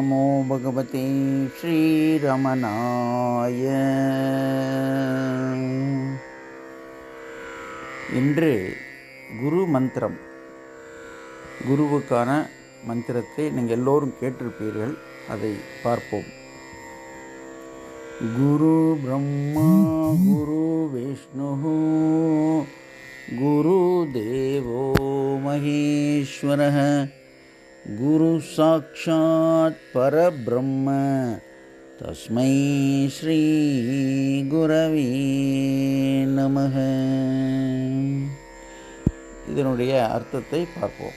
நமோ பகவதே ஸ்ரீரமணாய இன்று குரு மந்திரம். குருவுக்கான மந்திரத்தை நீங்கள் எல்லோரும் கேட்டிருப்பீர்கள். அதை பார்ப்போம். குரு பிரம்மா குரு விஷ்ணு குரு தேவோ மகேஸ்வர. குரு சாட்சாத் பரபிரம்ம. தஸ்மை ஸ்ரீ குரவே நமக. இதனுடைய அர்த்தத்தை பார்ப்போம்.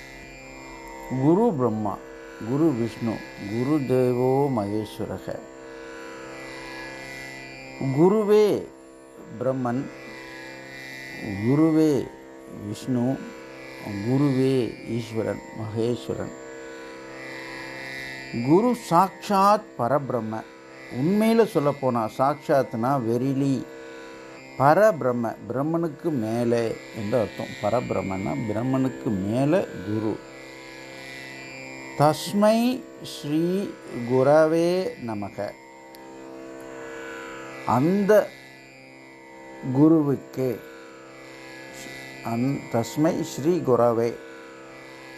குரு பிரம்மா குரு விஷ்ணு குரு தேவோ மகேஸ்வரக. குருவே பிரம்மன் குருவே விஷ்ணு குருவே ஈஸ்வரன் மகேஸ்வரன். குரு சாக்ஷாத் பரபிரம்ம. உண்மையில் சொல்லப்போனால் சாக்ஷாத்னா வெரிலி பரபிரம்ம பிரம்மனுக்கு மேலே என்று அர்த்தம். பரபிரம்மன்னா பிரம்மனுக்கு மேலே குரு. தஸ்மை ஸ்ரீ குரவே நமக. அந்த குருவுக்கு அந் தஸ்மை ஸ்ரீ குரவே.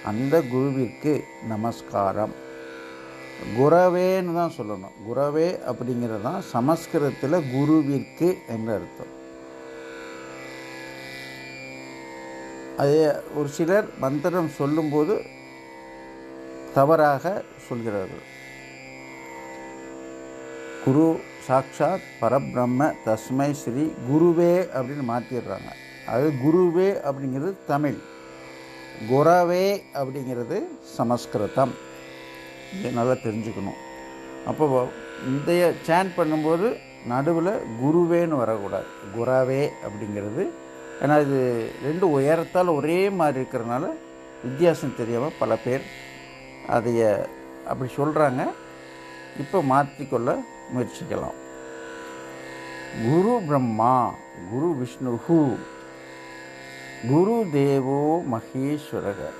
அந்த குருவிற்கு நமஸ்காரம். குரவேன்னு தான் சொல்லணும். குரவே அப்படிங்கிறது தான் சமஸ்கிருதத்தில் குருவிற்கு என்று அர்த்தம். அதே ஒரு சிலர் மந்திரம் சொல்லும்போது தவறாக சொல்கிறார்கள். குரு சாக்ஷாத் பரபிரம்ம தஸ்மை ஸ்ரீ குருவே அப்படின்னு மாற்றிடுறாங்க அது குருவே அப்படிங்கிறது தமிழ். குரவே அப்படிங்கிறது சமஸ்கிருதம். இதை நல்லா தெரிஞ்சுக்கணும். அப்போ இந்த சேன் பண்ணும்போது நடுவில் குருவேன்னு வரக்கூடாது. குராவே அப்படிங்கிறது. ஏன்னா இது ரெண்டு உயரத்தால் ஒரே மாதிரி இருக்கிறனால வித்தியாசம் தெரியாமல் பல பேர் அதைய அப்படி சொல்கிறாங்க இப்போ மாற்றிக்கொள்ள முயற்சிக்கலாம். குரு பிரம்மா குரு விஷ்ணுஹு குரு தேவோ மகேஸ்வரகர்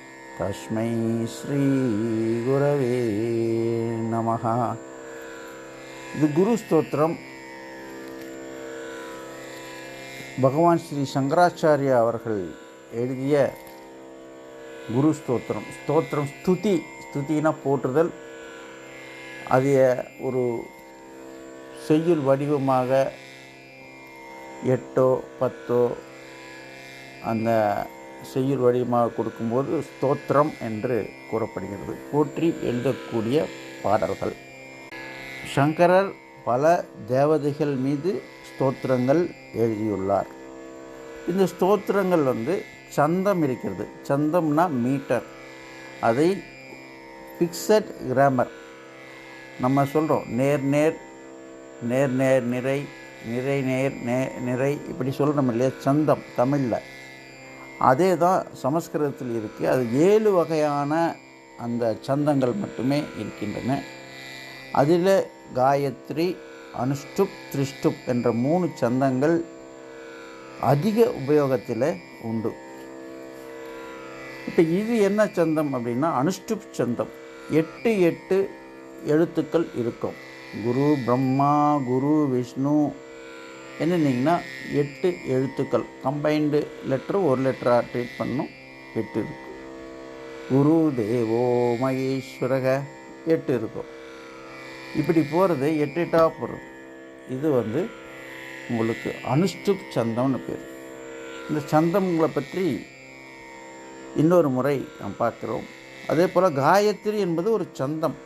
பிரம்மா தஸ்மை ஸ்ரீ குரவே நமகா இது குரு ஸ்தோத்திரம். பகவான் ஸ்ரீ சங்கராச்சாரியா அவர்கள் எழுதிய குரு ஸ்தோத்திரம். ஸ்தோத்திரம் ஸ்துதி. ஸ்துதினா போற்றுதல். அதை ஒரு செய்யுள் வடிவமாக எட்டோ பத்தோ அந்த செய்யுள் வடிவமாக கொடுக்கும்போது ஸ்தோத்திரம் என்று கூறப்படுகிறது. போற்றி எழுதக்கூடிய பாடல்கள். சங்கரர் பல தேவதைகள் மீது ஸ்தோத்திரங்கள் எழுதியுள்ளார். இந்த ஸ்தோத்திரங்கள் வந்து சந்தம் இருக்கிறது. சந்தம்னா மீட்டர். அதை ஃபிக்ஸட் கிராமர் நம்ம சொல்கிறோம் நேர் நேர் நேர் நேர் நிறை நிறை நேர் நே நிறை இப்படி சொல்கிறோம் இல்லையா? சந்தம் தமிழில். அதே தான் சமஸ்கிருதத்தில் இருக்குது அது ஏழு வகையான அந்த சந்தங்கள் மட்டுமே இருக்கின்றன. அதில் காயத்ரி அனுஷ்டுப் த்ரிஷ்டுப் என்ற மூணு சந்தங்கள் அதிக உபயோகத்தில் உண்டு. இப்போ இது என்ன சந்தம் அப்படின்னா அனுஷ்டுப் சந்தம். எட்டு எட்டு எழுத்துக்கள் இருக்கும். குரு பிரம்மா குரு விஷ்ணு என்னென்னிங்கன்னா எட்டு எழுத்துக்கள் கம்பைன்டு லெட்ரு ஒரு லெட்டராக ட்ரீட் பண்ணும். எட்டு இருக்கும். குரு தேவோ மகேஸ்வரக எட்டு இருக்கும். இப்படி போகிறது எட்டு எட்டாக போகிறது இது வந்து உங்களுக்கு அனுஷ்டுப் சந்தம்னு பேர். இந்த சந்தம்களை பற்றி இன்னொரு முறை நாம் பார்க்குறோம். அதே போல் காயத்ரி என்பது ஒரு சந்தம்.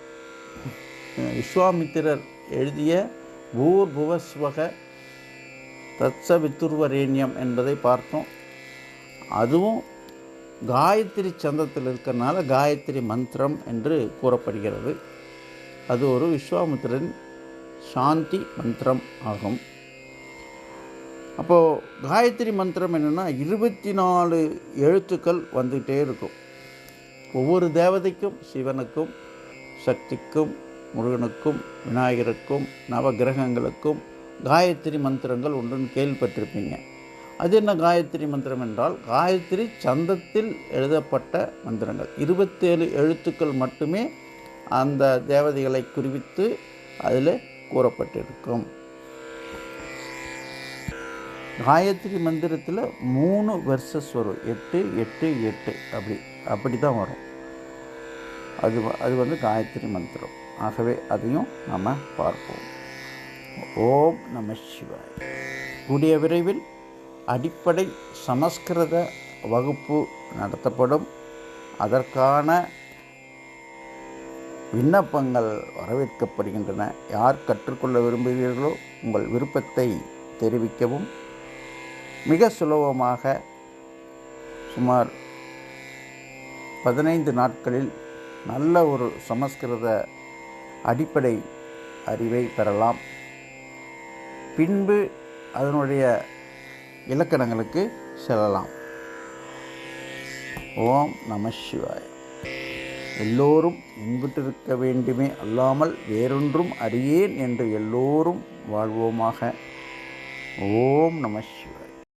விஸ்வாமித்திரர் எழுதிய பூர்புவஸ்வக தத்ச வித்துர்வரேண்யம் என்பதை பார்த்தோம். அதுவும் காயத்ரி சந்தத்தில் இருக்கிறனால காயத்ரி மந்திரம் என்று கூறப்படுகிறது. அது ஒரு விஸ்வாமித்திரன் சாந்தி மந்திரம் ஆகும். அப்போது காயத்ரி மந்திரம் என்னென்னா இருபத்தி நாலு எழுத்துக்கள் வந்துகிட்டே இருக்கும். ஒவ்வொரு தேவதைக்கும் சிவனுக்கும் சக்திக்கும் முருகனுக்கும் விநாயகருக்கும் நவகிரகங்களுக்கும் காயத்ரி மந்திரங்கள் ஒன்றுன்னு கேள்விப்பட்டிருப்பீங்க. அது என்ன காயத்ரி மந்திரம் என்றால் காயத்ரி சந்தத்தில் எழுதப்பட்ட மந்திரங்கள். இருபத்தேழு எழுத்துக்கள் மட்டுமே அந்த தேவதைகளை குறிவித்து அதில் கூறப்பட்டிருக்கும். காயத்ரி மந்திரத்தில் மூணு வெர்சஸ் வரும். எட்டு எட்டு எட்டு. அப்படி அப்படி தான் வரும். அது அது வந்து காயத்ரி மந்திரம். ஆகவே அதையும் நம்ம பார்ப்போம். ஓம் நம சிவாய். கூடிய விரைவில் அடிப்படை சமஸ்கிருத வகுப்பு நடத்தப்படும். அதற்கான விண்ணப்பங்கள் வரவேற்கப்படுகின்றன. யார் கற்றுக்கொள்ள விரும்புகிறீர்களோ உங்கள் விருப்பத்தை தெரிவிக்கவும். மிக சுலபமாக சுமார் பதினைந்து நாட்களில் நல்ல ஒரு சமஸ்கிருத அடிப்படை அறிவை பெறலாம். பின்பு அதனுடைய இலக்கணங்களுக்கு செல்லலாம். ஓம் நம சிவாய. எல்லோரும் இன்புற்றிருக்க வேண்டுமே. அல்லாமல் வேறொன்றும் அறியேன் என்று எல்லோரும் வாழ்வோமாக. ஓம் நம சிவாய்.